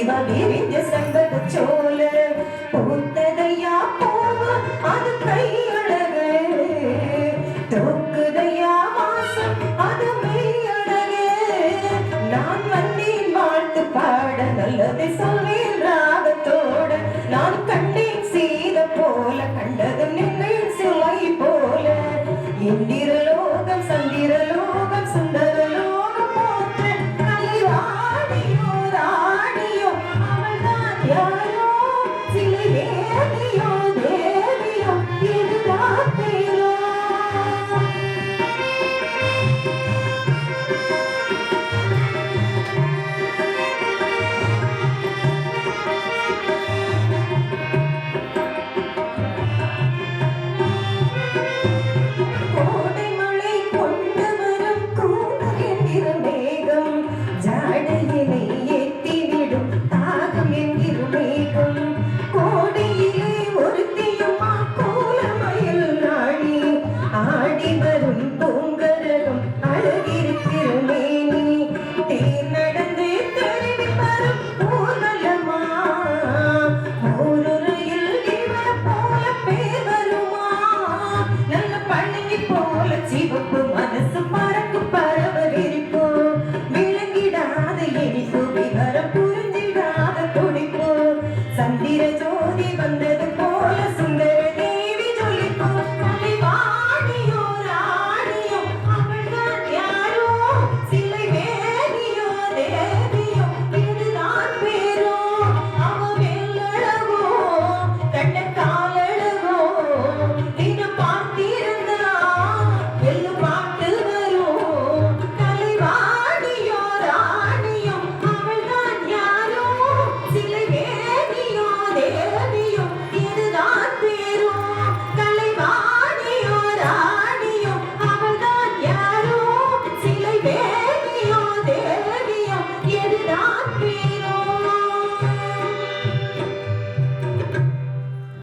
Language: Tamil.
இவ விரிந்த சங்கத சோழ பூத்ததையா போவ அது கையழகு தோக்குதையா வாசம் அது மெய்யழகு நான் வந்தேன் வாழ்த்து பாட நல்லதை சொல்வேன் ராகத்தோட. நான் கண்டேன் சீத போல கண்டதும் நின்னை சிலை போல. எந்திர